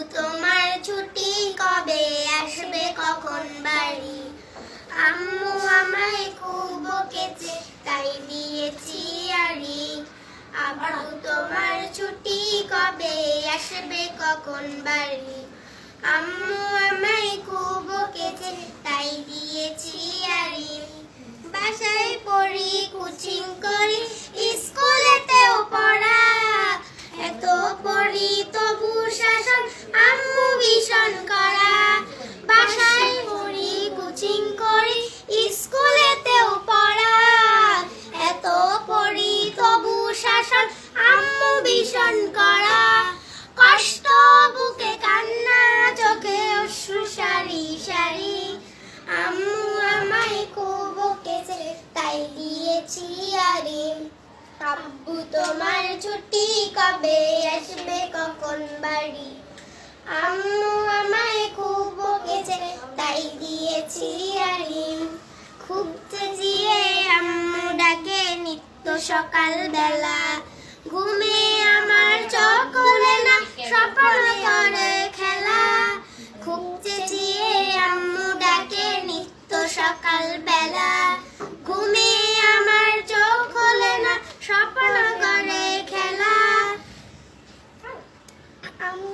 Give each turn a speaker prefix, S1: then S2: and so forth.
S1: তোমার ছুটি কবে আসবে কখন বাড়ি? আম্মু আমায় খুব বকেছে তাই দিয়েছি আরি আব্বু, তোমার ছুটি কবে আসবে কখন বাড়ি? আম্মু আম্মু ভীষণ করা বাসায় পড়ি কোচিং করি স্কুলেতেও পড়া। এত পড়ি তবু শাসন আম্মু ভীষণ করা কষ্ট বুকে কান্না, চোখে অশ্রু সারি সারি। আম্মু আমায় খুব বকেছে তাই দিয়েছি আরে। আব্বু, তোমার ছুটি কবে আসবে? কখন বাড়ি? আম্মু আমায় খুব বকেছে, তাই দিয়েছি আলিম খুব চেঁচিয়ে আম্মু ডাকে, নিত্য সকাল বেলা। ঘুমে আমার চোখ খুলে না স্বপ্ন করে খেলা। খুব চেঁচিয়ে আম্মু ডাকে, নিত্য সকাল বেলা। ঘুমে আমার চোখ খোলে না স্বপ্ন করে খেলা। আম্মু